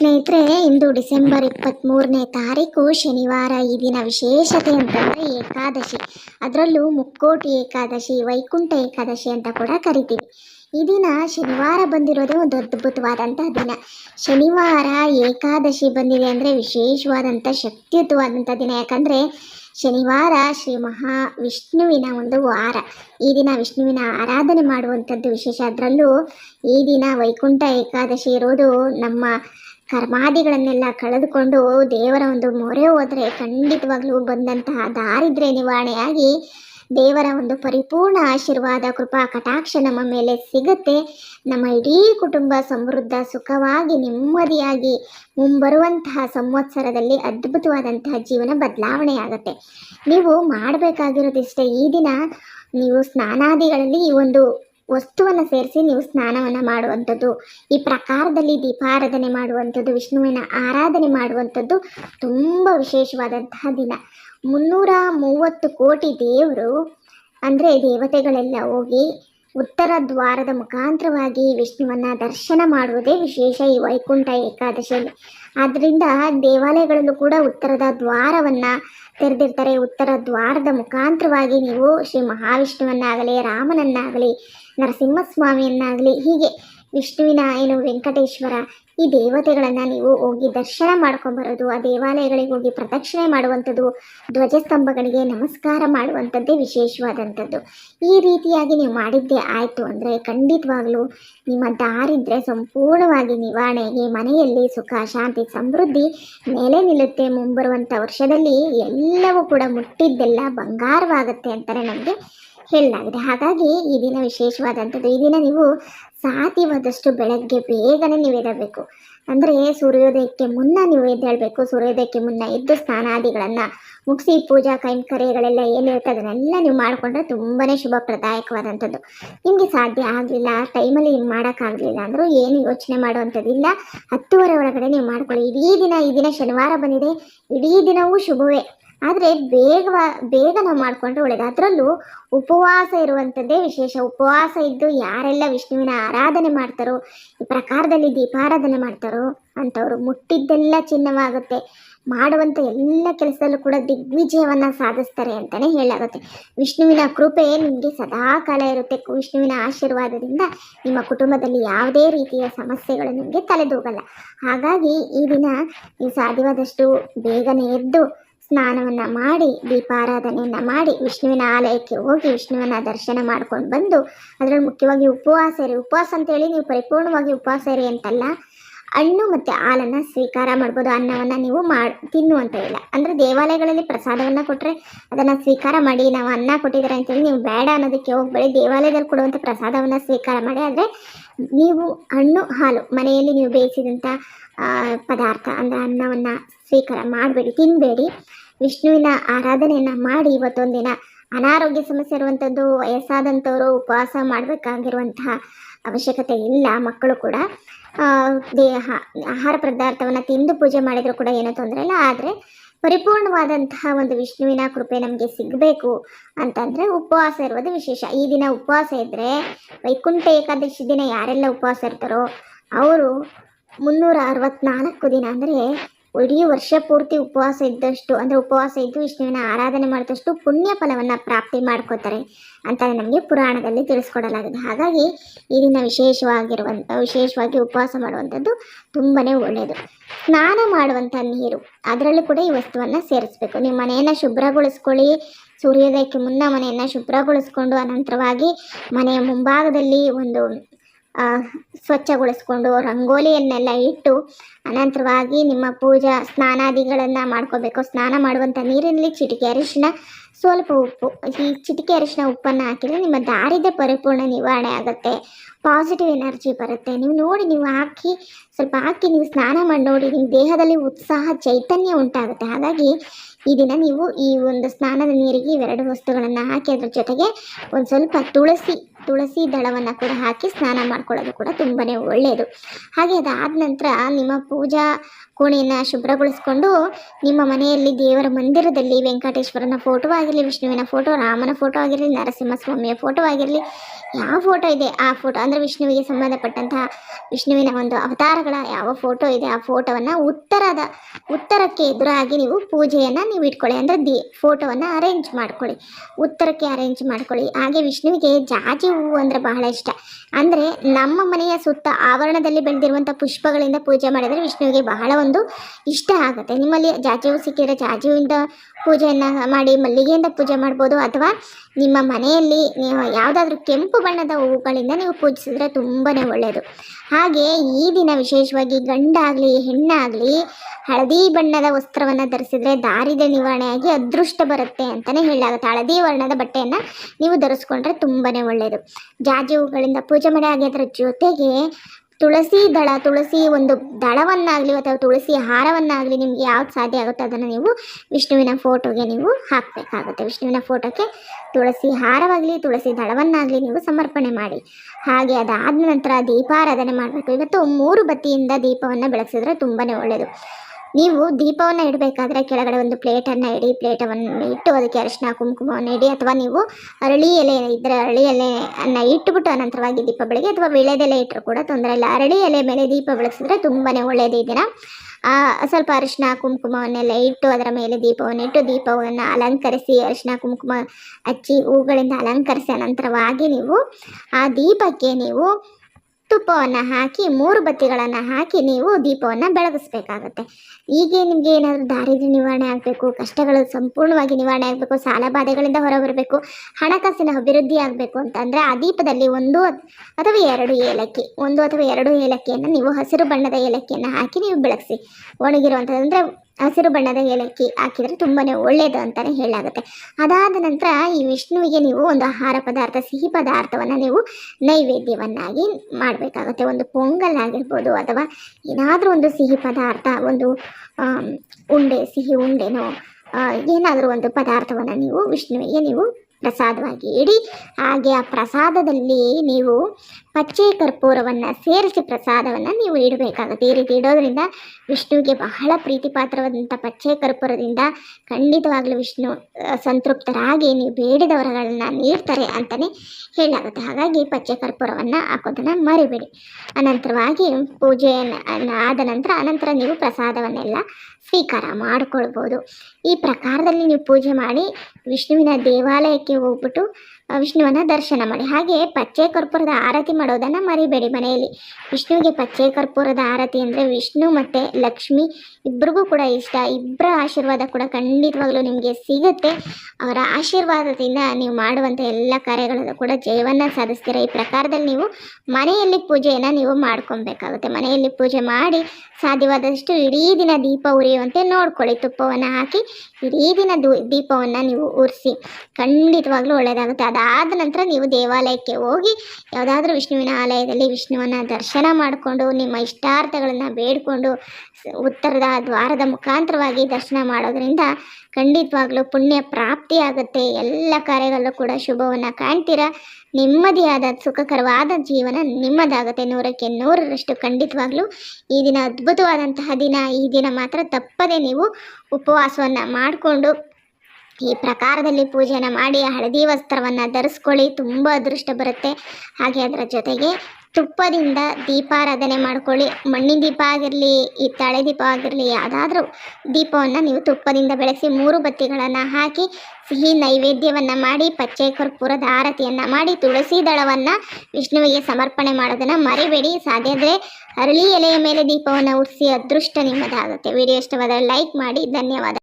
ಸ್ನೇಹಿತರೆ, ಇಂದು ಡಿಸೆಂಬರ್ ಇಪ್ಪತ್ತ್ಮೂರನೇ ತಾರೀಕು ಶನಿವಾರ. ಈ ದಿನ ವಿಶೇಷತೆ ಅಂತಂದರೆ ಏಕಾದಶಿ. ಅದರಲ್ಲೂ ಮುಕ್ಕೋಟಿ ಏಕಾದಶಿ, ವೈಕುಂಠ ಏಕಾದಶಿ ಅಂತ ಕೂಡ ಕರಿತೀವಿ. ಈ ದಿನ ಶನಿವಾರ ಬಂದಿರೋದೇ ಒಂದು ಅದ್ಭುತವಾದಂಥ ದಿನ. ಶನಿವಾರ ಏಕಾದಶಿ ಬಂದಿದೆ ಅಂದರೆ ವಿಶೇಷವಾದಂಥ ಶಕ್ತಿಯುತವಾದಂಥ ದಿನ. ಯಾಕಂದರೆ ಶನಿವಾರ ಶ್ರೀ ಮಹಾವಿಷ್ಣುವಿನ ಒಂದು ವಾರ. ಈ ದಿನ ವಿಷ್ಣುವಿನ ಆರಾಧನೆ ಮಾಡುವಂಥದ್ದು ವಿಶೇಷ. ಅದರಲ್ಲೂ ಈ ದಿನ ವೈಕುಂಠ ಏಕಾದಶಿ ಇರೋದು ನಮ್ಮ ಕರ್ಮಾದಿಗಳನ್ನೆಲ್ಲ ಕಳೆದುಕೊಂಡು ದೇವರ ಒಂದು ಮೊರೆ ಹೋದರೆ ಖಂಡಿತವಾಗ್ಲೂ ಬಂದಂತಹ ದಾರಿದ್ರ್ಯ ನಿವಾರಣೆಯಾಗಿ ದೇವರ ಒಂದು ಪರಿಪೂರ್ಣ ಆಶೀರ್ವಾದ, ಕೃಪಾ, ಕಟಾಕ್ಷ ನಮ್ಮ ಮೇಲೆ ಸಿಗುತ್ತೆ. ನಮ್ಮ ಇಡೀ ಕುಟುಂಬ ಸಮೃದ್ಧ, ಸುಖವಾಗಿ, ನೆಮ್ಮದಿಯಾಗಿ ಮುಂಬರುವಂತಹ ಸಂವತ್ಸರದಲ್ಲಿ ಅದ್ಭುತವಾದಂತಹ ಜೀವನ ಬದಲಾವಣೆ ಆಗುತ್ತೆ ನೀವು ಮಾಡಬೇಕಾಗಿರೋದಿಷ್ಟೇ ಈ ದಿನ ನೀವು ಸ್ನಾನಾದಿಗಳಲ್ಲಿ ಈ ಒಂದು ವಸ್ತುವನ್ನು ಸೇರಿಸಿ ನೀವು ಸ್ನಾನವನ್ನು ಮಾಡುವಂಥದ್ದು. ಈ ಪ್ರಕಾರದಲ್ಲಿ ದೀಪಾರಾಧನೆ ಮಾಡುವಂಥದ್ದು, ವಿಷ್ಣುವಿನ ಆರಾಧನೆ ಮಾಡುವಂಥದ್ದು ತುಂಬ ವಿಶೇಷವಾದಂತಹ ದಿನ. ಮುನ್ನೂರ ಮೂವತ್ತು ಕೋಟಿ ದೇವರು ಅಂದರೆ ದೇವತೆಗಳೆಲ್ಲ ಹೋಗಿ ಉತ್ತರ ದ್ವಾರದ ಮುಖಾಂತರವಾಗಿ ವಿಷ್ಣುವನ್ನ ದರ್ಶನ ಮಾಡುವುದೇ ವಿಶೇಷ ಈ ವೈಕುಂಠ ಏಕಾದಶಿಯಲ್ಲಿ ಆದ್ದರಿಂದ ದೇವಾಲಯಗಳಲ್ಲೂ ಕೂಡ ಉತ್ತರದ ದ್ವಾರವನ್ನು ತೆರೆದಿರ್ತಾರೆ. ಉತ್ತರ ದ್ವಾರದ ಮುಖಾಂತರವಾಗಿ ನೀವು ಶ್ರೀ ಮಹಾವಿಷ್ಣುವನ್ನಾಗಲಿ, ರಾಮನನ್ನಾಗಲಿ ನರಸಿಂಹಸ್ವಾಮಿಯನ್ನಾಗಲಿ, ಹೀಗೆ ವಿಷ್ಣುವಿನ ಏನು ವೆಂಕಟೇಶ್ವರ, ಈ ದೇವತೆಗಳನ್ನು ನೀವು ಹೋಗಿ ದರ್ಶನ ಮಾಡ್ಕೊಂಬರೋದು ಆ ದೇವಾಲಯಗಳಿಗೆ ಹೋಗಿ ಪ್ರದಕ್ಷಿಣೆ ಮಾಡುವಂಥದ್ದು, ಧ್ವಜಸ್ತಂಭಗಳಿಗೆ ನಮಸ್ಕಾರ ಮಾಡುವಂಥದ್ದೇ ವಿಶೇಷವಾದಂಥದ್ದು. ಈ ರೀತಿಯಾಗಿ ನೀವು ಮಾಡಿದ್ದೇ ಆಯಿತು ಅಂದರೆ ಖಂಡಿತವಾಗಲೂ ನಿಮ್ಮ ದಾರಿದ್ರೆ ಸಂಪೂರ್ಣವಾಗಿ ನಿವಾರಣೆಗೆ, ಮನೆಯಲ್ಲಿ ಸುಖ, ಶಾಂತಿ, ಸಮೃದ್ಧಿ ಮೇಲೆ ನಿಲ್ಲುತ್ತೆ. ಮುಂಬರುವಂಥ ವರ್ಷದಲ್ಲಿ ಎಲ್ಲವೂ ಕೂಡ ಮುಟ್ಟಿದ್ದೆಲ್ಲ ಬಂಗಾರವಾಗುತ್ತೆ ಅಂತಲೇ ನಮಗೆ. ಹೇಳಲಾಗಿದೆ ಹಾಗಾಗಿ ಈ ದಿನ ವಿಶೇಷವಾದಂಥದ್ದು, ಈ ದಿನ ನೀವು ಸಾಧ್ಯವಾದಷ್ಟು ಬೆಳಗ್ಗೆ ಬೇಗನೆ ನೀವು ಎದಬೇಕು ಅಂದರೆ ಸೂರ್ಯೋದಯಕ್ಕೆ ಮುನ್ನ ನೀವು ಎದ್ದೇಳಬೇಕು. ಸೂರ್ಯೋದಯಕ್ಕೆ ಮುನ್ನ ಎದ್ದು ಸ್ನಾನಾದಿಗಳನ್ನು ಮುಗಿಸಿ ಪೂಜಾ ಕೈಂಕರ್ಯಗಳೆಲ್ಲ ಏನಿರುತ್ತೆ ಅದನ್ನೆಲ್ಲ ನೀವು ಮಾಡಿಕೊಂಡ್ರೆ ತುಂಬಾ ಶುಭಪ್ರದಾಯಕವಾದಂಥದ್ದು ನಿಮಗೆ ಸಾಧ್ಯ ಆಗಲಿಲ್ಲ, ಟೈಮಲ್ಲಿ ಹಿಂಗೆ ಮಾಡೋಕ್ಕಾಗಲಿಲ್ಲ ಅಂದರೂ ಏನು ಯೋಚನೆ ಮಾಡುವಂಥದ್ದಿಲ್ಲ. ಹತ್ತುವರೆ ಒಳಗಡೆ ನೀವು ಮಾಡ್ಕೊಳ್ಳಿ. ಇಡೀ ದಿನ, ಈ ದಿನ ಶನಿವಾರ ಬಂದಿದೆ. ಇಡೀ ದಿನವೂ ಶುಭವೇ. ಆದರೆ ಬೇಗ ಬೇಗ ನಾವು ಮಾಡಿಕೊಂಡ್ರೆ ಒಳ್ಳೆಯದು ಅದರಲ್ಲೂ ಉಪವಾಸ ಇರುವಂಥದ್ದೇ ವಿಶೇಷ. ಉಪವಾಸ ಇದ್ದು ಯಾರೆಲ್ಲ ವಿಷ್ಣುವಿನ ಆರಾಧನೆ ಮಾಡ್ತಾರೋ, ಈ ಪ್ರಕಾರದಲ್ಲಿ ದೀಪಾರಾಧನೆ ಮಾಡ್ತಾರೋ ಅಂಥವ್ರು ಮುಟ್ಟಿದ್ದೆಲ್ಲ ಚಿನ್ನವಾಗುತ್ತೆ. ಮಾಡುವಂಥ ಎಲ್ಲ ಕೆಲಸದಲ್ಲೂ ಕೂಡ ದಿಗ್ವಿಜಯವನ್ನು ಸಾಧಿಸ್ತಾರೆ ಅಂತಲೇ ಹೇಳಾಗುತ್ತೆ ವಿಷ್ಣುವಿನ ಕೃಪೆ ನಿಮಗೆ ಸದಾ ಕಾಲ ಇರುತ್ತೆ. ವಿಷ್ಣುವಿನ ಆಶೀರ್ವಾದದಿಂದ ನಿಮ್ಮ ಕುಟುಂಬದಲ್ಲಿ ಯಾವುದೇ ರೀತಿಯ ಸಮಸ್ಯೆಗಳು ನಿಮಗೆ ತಲೆದೋಗಲ್ಲ. ಹಾಗಾಗಿ ಈ ದಿನ ನೀವು ಸಾಧ್ಯವಾದಷ್ಟು ಬೇಗನೆ ಎದ್ದು ಸ್ನಾನವನ್ನು ಮಾಡಿ, ದೀಪಾರಾಧನೆಯನ್ನು ಮಾಡಿ ವಿಷ್ಣುವಿನ ಆಲಯಕ್ಕೆ ಹೋಗಿ ವಿಷ್ಣುವಿನ ದರ್ಶನ ಮಾಡ್ಕೊಂಡು ಬಂದು ಅದರಲ್ಲಿ ಮುಖ್ಯವಾಗಿ ಉಪವಾಸ ಇರಿ. ಉಪವಾಸ ಅಂತೇಳಿ ನೀವು ಪರಿಪೂರ್ಣವಾಗಿ ಉಪವಾಸ ಇರಿ ಅಂತಲ್ಲ, ಹಣ್ಣು ಮತ್ತು ಹಾಲನ್ನು ಸ್ವೀಕಾರ ಮಾಡ್ಬೋದು. ಅನ್ನವನ್ನು ನೀವು ಮಾಡಿ ತಿನ್ನುವಂತ ಇಲ್ಲ. ಅಂದರೆ ದೇವಾಲಯಗಳಲ್ಲಿ ಪ್ರಸಾದವನ್ನು ಕೊಟ್ಟರೆ ಅದನ್ನು ಸ್ವೀಕಾರ ಮಾಡಿ, ನಾವು ಅನ್ನ ಕೊಟ್ಟಿದ್ದಾರೆ ಅಂತೇಳಿ ನೀವು ಬೇಡ ಅನ್ನೋದಕ್ಕೆ ಹೋಗ್ಬೇಡಿ. ದೇವಾಲಯದಲ್ಲಿ ಕೊಡುವಂಥ ಪ್ರಸಾದವನ್ನು ಸ್ವೀಕಾರ ಮಾಡಿ, ಆದರೆ ನೀವು ಹಣ್ಣು, ಹಾಲು ಮನೆಯಲ್ಲಿ ನೀವು ಬೇಯಿಸಿದಂಥ ಪದಾರ್ಥ, ಅಂದರೆ ಅನ್ನವನ್ನು ಸ್ವೀಕಾರ ಮಾಡಬೇಡಿ ತಿನ್ನಬೇಡಿ ವಿಷ್ಣುವಿನ ಆರಾಧನೆಯನ್ನು ಮಾಡಿ ಇವತ್ತೊಂದಿನ ಅನಾರೋಗ್ಯ ಸಮಸ್ಯೆ ಇರುವಂಥದ್ದು ವಯಸ್ಸಾದಂಥವರು ಉಪವಾಸ ಮಾಡಬೇಕಾಗಿರುವಂತಹ ಅವಶ್ಯಕತೆ ಇಲ್ಲ, ಮಕ್ಕಳು ಕೂಡ. ದೇಹ, ಆಹಾರ ಪದಾರ್ಥವನ್ನು ತಿಂದು ಪೂಜೆ ಮಾಡಿದರೂ ಕೂಡ ಏನೂ ತೊಂದರೆ ಇಲ್ಲ. ಆದರೆ ಪರಿಪೂರ್ಣವಾದಂತಹ ಒಂದು ವಿಷ್ಣುವಿನ ಕೃಪೆ ನಮಗೆ ಸಿಗಬೇಕು ಅಂತಂದರೆ ಉಪವಾಸ ಇರುವುದು ವಿಶೇಷ. ಈ ದಿನ ಉಪವಾಸ ಇದ್ದರೆ ವೈಕುಂಠ ಏಕಾದಶಿ ದಿನ ಯಾರೆಲ್ಲ ಉಪವಾಸ ಇರ್ತಾರೋ, ಅವರು ಮುನ್ನೂರ ಅರವತ್ನಾಲ್ಕು ದಿನ ಅಂದರೆ ಇಡೀ ವರ್ಷ ಪೂರ್ತಿ ಉಪವಾಸ ಇದ್ದಷ್ಟು, ಅಂದರೆ ಉಪವಾಸ ಇದ್ದು ವಿಷ್ಣುವಿನ ಆರಾಧನೆ ಮಾಡಿದಷ್ಟು ಪುಣ್ಯ ಫಲವನ್ನು ಪ್ರಾಪ್ತಿ ಮಾಡ್ಕೋತಾರೆ ಅಂತ ನಮಗೆ ಪುರಾಣದಲ್ಲಿ ತಿಳಿಸ್ಕೊಡಲಾಗಿದೆ. ಹಾಗಾಗಿ ಈ ದಿನ ವಿಶೇಷವಾಗಿರುವಂಥ ವಿಶೇಷವಾಗಿ ಉಪವಾಸ ಮಾಡುವಂಥದ್ದು ತುಂಬಾ ಒಳ್ಳೆಯದು. ಸ್ನಾನ ಮಾಡುವಂಥ ನೀರು, ಅದರಲ್ಲೂ ಕೂಡ ಈ ವಸ್ತುವನ್ನು ಸೇರಿಸ್ಬೇಕು. ನಿಮ್ಮ ಮನೆಯನ್ನು ಶುಭ್ರಗೊಳಿಸ್ಕೊಳ್ಳಿ, ಸೂರ್ಯೋದಯಕ್ಕೆ ಮುನ್ನ ಮನೆಯನ್ನು ಶುಭ್ರಗೊಳಿಸ್ಕೊಂಡು ಅನಂತರವಾಗಿ ಮನೆಯ ಮುಂಭಾಗದಲ್ಲಿ ಒಂದು ಸ್ವಚ್ಛಗೊಳಿಸ್ಕೊಂಡು ರಂಗೋಲಿಯನ್ನೆಲ್ಲ ಇಟ್ಟು ಅನಂತರವಾಗಿ ನಿಮ್ಮ ಪೂಜಾ ಸ್ನಾನಾದಿಗಳನ್ನು ಮಾಡ್ಕೋಬೇಕು. ಸ್ನಾನ ಮಾಡುವಂಥ ನೀರಿನಲ್ಲಿ ಚಿಟಿಕೆ ಅರಿಶಿನ ಸ್ವಲ್ಪ ಉಪ್ಪು. ಈ ಚಿಟಿಕೆ ಅರಿಶಿನ ಉಪ್ಪನ್ನು ಹಾಕಿದರೆ ನಿಮ್ಮ ದಾರಿದ ಪರಿಪೂರ್ಣ ನಿವಾರಣೆ ಆಗುತ್ತೆ. ಪಾಸಿಟಿವ್ ಎನರ್ಜಿ ಬರುತ್ತೆ. ನೀವು ನೋಡಿ, ನೀವು ಹಾಕಿ, ಸ್ವಲ್ಪ ಹಾಕಿ ನೀವು ಸ್ನಾನ ಮಾಡಿ ನೋಡಿ, ನಿಮ್ಮ ದೇಹದಲ್ಲಿ ಉತ್ಸಾಹ, ಚೈತನ್ಯ ಉಂಟಾಗುತ್ತೆ. ಹಾಗಾಗಿ ಈ ದಿನ ನೀವು ಈ ಒಂದು ಸ್ನಾನದ ನೀರಿಗೆ ಇವೆರಡು ವಸ್ತುಗಳನ್ನು ಹಾಕಿ ಅದ್ರ ಜೊತೆಗೆ ಒಂದು ಸ್ವಲ್ಪ ತುಳಸಿ ತುಳಸಿ ದಳವನ್ನು ಕೂಡ ಹಾಕಿ ಸ್ನಾನ ಮಾಡ್ಕೊಳ್ಳೋದು ಕೂಡ ತುಂಬಾ ಒಳ್ಳೆಯದು ಹಾಗೆ ಅದಾದ ನಂತರ ನಿಮ್ಮ ಪೂಜಾ ಕೋಣೆಯನ್ನು ಶುಭ್ರಗೊಳಿಸಿಕೊಂಡು ನಿಮ್ಮ ಮನೆಯಲ್ಲಿ ದೇವರ ಮಂದಿರದಲ್ಲಿ ವೆಂಕಟೇಶ್ವರನ ಫೋಟೋ ಆಗಿರಲಿ, ವಿಷ್ಣುವಿನ ಫೋಟೋ ರಾಮನ ಫೋಟೋ ಆಗಿರಲಿ, ನರಸಿಂಹಸ್ವಾಮಿಯ ಫೋಟೋ ಆಗಿರಲಿ, ಯಾವ ಫೋಟೋ ಇದೆ ಆ ಫೋಟೋ ಅಂದರೆ ವಿಷ್ಣುವಿಗೆ ಸಂಬಂಧಪಟ್ಟಂತಹ ವಿಷ್ಣುವಿನ ಒಂದು ಅವತಾರಗಳ ಯಾವ ಫೋಟೋ ಇದೆ ಆ ಫೋಟೋವನ್ನು ಉತ್ತರದ, ಉತ್ತರಕ್ಕೆ ಎದುರಾಗಿ ನೀವು ಪೂಜೆಯನ್ನು ನೀವು ಇಟ್ಕೊಳ್ಳಿ. ಅಂದರೆ ದಿ ಫೋಟೋವನ್ನು ಅರೇಂಜ್ ಮಾಡ್ಕೊಳ್ಳಿ. ಉತ್ತರಕ್ಕೆ ಅರೇಂಜ್ ಮಾಡ್ಕೊಳ್ಳಿ. ಹಾಗೆ ವಿಷ್ಣುವಿಗೆ ಜಾಜಿ ಹೂವು ಅಂದರೆ ಬಹಳ ಇಷ್ಟ. ಅಂದರೆ ನಮ್ಮ ಮನೆಯ ಸುತ್ತ ಆವರಣದಲ್ಲಿ ಬೆಳೆದಿರುವಂಥ ಪುಷ್ಪಗಳಿಂದ ಪೂಜೆ ಮಾಡಿದರೆ ವಿಷ್ಣುವಿಗೆ ಬಹಳ ಇಷ್ಟ ಆಗುತ್ತೆ. ನಿಮ್ಮಲ್ಲಿ ಜಾಜಿ ಹೂವು ಸಿಕ್ಕಿದ್ರೆ ಜಾಜಿ ಹೂವಿಂದ ಪೂಜೆಯನ್ನು ಮಾಡಿ, ಮಲ್ಲಿಗೆಯಿಂದ ಪೂಜೆ ಮಾಡ್ಬೋದು ಅಥವಾ ನಿಮ್ಮ ಮನೆಯಲ್ಲಿ ನೀವು ಯಾವುದಾದ್ರೂ ಕೆಂಪು ಬಣ್ಣದ ಹೂವುಗಳಿಂದ ನೀವು ಪೂಜಿಸಿದ್ರೆ ತುಂಬಾ ಒಳ್ಳೆಯದು ಹಾಗೆ ಈ ದಿನ ವಿಶೇಷವಾಗಿ ಗಂಡಾಗಲಿ ಹೆಣ್ಣಾಗಲಿ ಹಳದಿ ಬಣ್ಣದ ವಸ್ತ್ರವನ್ನು ಧರಿಸಿದರೆ ದಾರಿದ ನಿವಾರಣೆಯಾಗಿ ಅದೃಷ್ಟ ಬರುತ್ತೆ ಅಂತಲೇ ಹೇಳಲಾಗುತ್ತೆ. ಹಳದಿ ವರ್ಣದ ಬಟ್ಟೆಯನ್ನು ನೀವು ಧರಿಸ್ಕೊಂಡ್ರೆ ತುಂಬಾ ಒಳ್ಳೆಯದು ಜಾಜಿ ಹೂಗಳಿಂದ ಪೂಜೆ ಮಾಡಿ ಹಾಗೆ ಅದರ ಜೊತೆಗೆ ತುಳಸಿ ದಳ, ತುಳಸಿ ಒಂದು ದಳವನ್ನಾಗಲಿ ಅಥವಾ ತುಳಸಿ ಹಾರವನ್ನಾಗಲಿ ನಿಮಗೆ ಯಾವ್ದು ಸಾಧ್ಯ ಆಗುತ್ತೋ ಅದನ್ನು ನೀವು ವಿಷ್ಣುವಿನ ಫೋಟೋಗೆ ನೀವು ಹಾಕಬೇಕಾಗುತ್ತೆ. ವಿಷ್ಣುವಿನ ಫೋಟೋಕ್ಕೆ ತುಳಸಿ ಹಾರವಾಗಲಿ, ತುಳಸಿ ದಳವನ್ನಾಗಲಿ ನೀವು ಸಮರ್ಪಣೆ ಮಾಡಿ. ಹಾಗೆ ಅದಾದ ನಂತರ ದೀಪಾರಾಧನೆ ಮಾಡಬೇಕು. ಇವತ್ತು ಮೂರು ಬತ್ತಿಯಿಂದ ದೀಪವನ್ನು ಬೆಳಗಿಸಿದ್ರೆ ತುಂಬಾ ಒಳ್ಳೆಯದು ನೀವು ದೀಪವನ್ನು ಇಡಬೇಕಾದ್ರೆ ಕೆಳಗಡೆ ಒಂದು ಪ್ಲೇಟನ್ನು ಇಡಿ ಪ್ಲೇಟವನ್ನು ಇಟ್ಟು ಅದಕ್ಕೆ ಅರಿಶಿನ ಕುಂಕುಮವನ್ನು ಇಡಿ ಅಥವಾ ನೀವು ಅರಳಿ ಎಲೆ ಇದ್ದರೆ ಅರಳಿ ಎಲೆಯನ್ನು ಇಟ್ಟುಬಿಟ್ಟು ಅನಂತರವಾಗಿ ದೀಪ ಬೆಳಗ್ಗೆ ಅಥವಾ ವಿಳೆದೆಲೆ ಇಟ್ಟರು ಕೂಡ ತೊಂದರೆ ಇಲ್ಲ. ಅರಳಿ ಎಲೆ ಮೇಲೆ ದೀಪ ಬೆಳಗಿಸಿದ್ರೆ ತುಂಬಾ ಒಳ್ಳೆಯದು ಆ, ಸ್ವಲ್ಪ ಅರಿಶಿನ ಕುಂಕುಮವನ್ನೆಲ್ಲ ಇಟ್ಟು ಅದರ ಮೇಲೆ ದೀಪವನ್ನು ಇಟ್ಟು ದೀಪವನ್ನು ಅಲಂಕರಿಸಿ ಅರಿಶಿನ ಕುಂಕುಮ ಹಚ್ಚಿ ಹೂಗಳಿಂದ ಅಲಂಕರಿಸಿ ಅನಂತರವಾಗಿ ನೀವು ಆ ದೀಪಕ್ಕೆ ನೀವು ತುಪ್ಪವನ್ನು ಹಾಕಿ, ಮೂರು ಬತ್ತಿಗಳನ್ನು ಹಾಕಿ ನೀವು ದೀಪವನ್ನು ಬೆಳಗಿಸ್ಬೇಕಾಗತ್ತೆ. ಹೀಗೆ ನಿಮಗೆ ಏನಾದರೂ ದಾರಿದ್ರ್ಯ ನಿವಾರಣೆ ಆಗಬೇಕು, ಕಷ್ಟಗಳು ಸಂಪೂರ್ಣವಾಗಿ ನಿವಾರಣೆ ಆಗಬೇಕು, ಸಾಲ ಬಾಧೆಗಳಿಂದ ಹೊರಬರಬೇಕು, ಹಣಕಾಸಿನ ಅಭಿವೃದ್ಧಿ ಆಗಬೇಕು ಅಂತಂದರೆ ಆ ದೀಪದಲ್ಲಿ ಒಂದು ಅಥವಾ ಎರಡು ಏಲಕ್ಕಿ, ಒಂದು ಅಥವಾ ಎರಡು ಏಲಕ್ಕಿಯನ್ನು ನೀವು ಹಸಿರು ಬಣ್ಣದ ಏಲಕ್ಕಿಯನ್ನು ಹಾಕಿ ನೀವು ಬೆಳಗಿಸಿ. ಒಣಗಿರುವಂಥದ್ದು ಅಂದರೆ ಹಸಿರು ಬಣ್ಣದ ಏಲಕ್ಕಿ ಹಾಕಿದರೆ ತುಂಬಾ ಒಳ್ಳೆಯದು ಅಂತಲೇ ಹೇಳಾಗುತ್ತೆ ಅದಾದ ನಂತರ ಈ ವಿಷ್ಣುವಿಗೆ ನೀವು ಒಂದು ಆಹಾರ ಪದಾರ್ಥ, ಸಿಹಿ ಪದಾರ್ಥವನ್ನು ನೀವು ನೈವೇದ್ಯವನ್ನಾಗಿ ಮಾಡಬೇಕಾಗುತ್ತೆ. ಒಂದು ಪೊಂಗಲ್ ಆಗಿರ್ಬೋದು ಅಥವಾ ಏನಾದರೂ ಒಂದು ಸಿಹಿ ಪದಾರ್ಥ, ಒಂದು ಉಂಡೆ, ಸಿಹಿ ಉಂಡೆನೋ ಏನಾದರೂ ಒಂದು ಪದಾರ್ಥವನ್ನು ನೀವು ವಿಷ್ಣುವಿಗೆ ನೀವು ಪ್ರಸಾದವಾಗಿ ಇಡಿ. ಹಾಗೆ ಆ ಪ್ರಸಾದದಲ್ಲಿ ನೀವು ಪಚ್ಚೆ ಕರ್ಪೂರವನ್ನು ಸೇರಿಸಿ ಪ್ರಸಾದವನ್ನು ನೀವು ಇಡಬೇಕಾಗುತ್ತೆ. ಈ ರೀತಿ ಇಡೋದ್ರಿಂದ ವಿಷ್ಣುವಿಗೆ ಬಹಳ ಪ್ರೀತಿಪಾತ್ರವಾದಂಥ ಪಚ್ಚೆ ಕರ್ಪೂರದಿಂದ ಖಂಡಿತವಾಗಲೂ ವಿಷ್ಣು ಸಂತೃಪ್ತರಾಗಿ ನೀವು ಬೇಡಿದವರಗಳನ್ನ ನೀಡ್ತಾರೆ ಅಂತಲೇ ಹೇಳಲಾಗುತ್ತೆ. ಹಾಗಾಗಿ ಪಚ್ಚೆ ಕರ್ಪೂರವನ್ನು ಹಾಕೋದನ್ನು ಮರಿಬೇಡಿ. ಅನಂತರವಾಗಿ ಪೂಜೆಯನ್ನು ಆದ ನಂತರ, ಅನಂತರ ನೀವು ಪ್ರಸಾದವನ್ನೆಲ್ಲ ಸ್ವೀಕಾರ ಮಾಡಿಕೊಳ್ಬೋದು. ಈ ಪ್ರಕಾರದಲ್ಲಿ ನೀವು ಪೂಜೆ ಮಾಡಿ ವಿಷ್ಣುವಿನ ದೇವಾಲಯಕ್ಕೆ ಹೋಗ್ಬಿಟ್ಟು ಆ, ವಿಷ್ಣುವನ್ನ ದರ್ಶನ ಮಾಡಿ. ಹಾಗೆ ಪಚ್ಚೆ ಕರ್ಪೂರದ ಆರತಿ ಮಾಡೋದನ್ನ ಮರಿಬೇಡಿ ಮನೆಯಲ್ಲಿ. ವಿಷ್ಣುವಿಗೆ ಪಚ್ಚೆ ಕರ್ಪೂರದ ಆರತಿ ಅಂದ್ರೆ ವಿಷ್ಣು ಮತ್ತೆ ಲಕ್ಷ್ಮಿ ಇಬ್ಬರಿಗೂ ಕೂಡ ಇಷ್ಟ. ಇಬ್ಬರ ಆಶೀರ್ವಾದ ಕೂಡ ಖಂಡಿತವಾಗ್ಲೂ ನಿಮಗೆ ಸಿಗುತ್ತೆ. ಅವರ ಆಶೀರ್ವಾದದಿಂದ ನೀವು ಮಾಡುವಂತ ಎಲ್ಲ ಕಾರ್ಯಗಳಲ್ಲೂ ಕೂಡ ಜಯವನ್ನ ಸಾಧಿಸ್ತೀರ. ಈ ಪ್ರಕಾರದಲ್ಲಿ ನೀವು ಮನೆಯಲ್ಲಿ ಪೂಜೆಯನ್ನು ನೀವು ಮಾಡ್ಕೊಬೇಕಾಗುತ್ತೆ. ಮನೆಯಲ್ಲಿ ಪೂಜೆ ಮಾಡಿ ಸಾಧ್ಯವಾದಷ್ಟು ಇಡೀ ದಿನ ದೀಪ ಉರಿಯುವಂತೆ ನೋಡ್ಕೊಳ್ಳಿ. ತುಪ್ಪವನ್ನ ಹಾಕಿ ಇಡೀ ದಿನ ದೀಪವನ್ನ ನೀವು ಉರಿಸಿ. ಖಂಡಿತವಾಗ್ಲೂ ಒಳ್ಳೆಯದಾಗುತ್ತೆ. ಅದಾದ ನಂತರ ನೀವು ದೇವಾಲಯಕ್ಕೆ ಹೋಗಿ ಯಾವುದಾದ್ರೂ ವಿಷ್ಣುವಿನ ಆಲಯದಲ್ಲಿ ವಿಷ್ಣುವನ್ನು ದರ್ಶನ ಮಾಡಿಕೊಂಡು ನಿಮ್ಮ ಇಷ್ಟಾರ್ಥಗಳನ್ನು ಬೇಡಿಕೊಂಡು ಉತ್ತರದ ದ್ವಾರದ ಮುಖಾಂತರವಾಗಿ ದರ್ಶನ ಮಾಡೋದ್ರಿಂದ ಖಂಡಿತವಾಗ್ಲೂ ಪುಣ್ಯ ಪ್ರಾಪ್ತಿಯಾಗುತ್ತೆ. ಎಲ್ಲ ಕಾರ್ಯಗಳಲ್ಲೂ ಕೂಡ ಶುಭವನ್ನು ಕಾಣ್ತೀರಾ? ನೆಮ್ಮದಿಯಾದ, ಸುಖಕರವಾದ ಜೀವನ ನಿಮ್ಮದಾಗುತ್ತೆ. ನೂರಕ್ಕೆ ನೂರರಷ್ಟು ಖಂಡಿತವಾಗ್ಲೂ ಈ ದಿನ ಅದ್ಭುತವಾದಂತಹ ದಿನ. ಈ ದಿನ ಮಾತ್ರ ತಪ್ಪದೆ ನೀವು ಉಪವಾಸವನ್ನು ಮಾಡಿಕೊಂಡು ಈ ಪ್ರಕಾರದಲ್ಲಿ ಪೂಜೆಯನ್ನು ಮಾಡಿ ಹಳದಿ ವಸ್ತ್ರವನ್ನು ಧರಿಸ್ಕೊಳ್ಳಿ, ತುಂಬ ಅದೃಷ್ಟ ಬರುತ್ತೆ. ಹಾಗೆ ಅದರ ಜೊತೆಗೆ ತುಪ್ಪದಿಂದ ದೀಪಾರಾಧನೆ ಮಾಡ್ಕೊಳ್ಳಿ. ಮಣ್ಣಿನ ದೀಪ ಆಗಿರಲಿ, ಈ ತಳೆ ದೀಪ ಆಗಿರಲಿ, ಯಾವುದಾದ್ರೂ ದೀಪವನ್ನು ನೀವು ತುಪ್ಪದಿಂದ ಬೆಳೆಸಿ ಮೂರು ಬತ್ತಿಗಳನ್ನು ಹಾಕಿ, ಸಿಹಿ ನೈವೇದ್ಯವನ್ನು ಮಾಡಿ, ಪಚ್ಚೆ ಕರ್ಪೂರದ ಆರತಿಯನ್ನು ಮಾಡಿ, ತುಳಸಿ ದಳವನ್ನು ವಿಷ್ಣುವಿಗೆ ಸಮರ್ಪಣೆ ಮಾಡೋದನ್ನು ಮರಿಬೇಡಿ. ಸಾಧ್ಯ ಅರಳಿ ಎಲೆಯ ಮೇಲೆ ದೀಪವನ್ನು ಉರಿಸಿ, ಅದೃಷ್ಟ ನಿಮ್ಮದಾಗುತ್ತೆ. ವಿಡಿಯೋ ಇಷ್ಟವಾದರೆ ಲೈಕ್ ಮಾಡಿ, ಧನ್ಯವಾದ.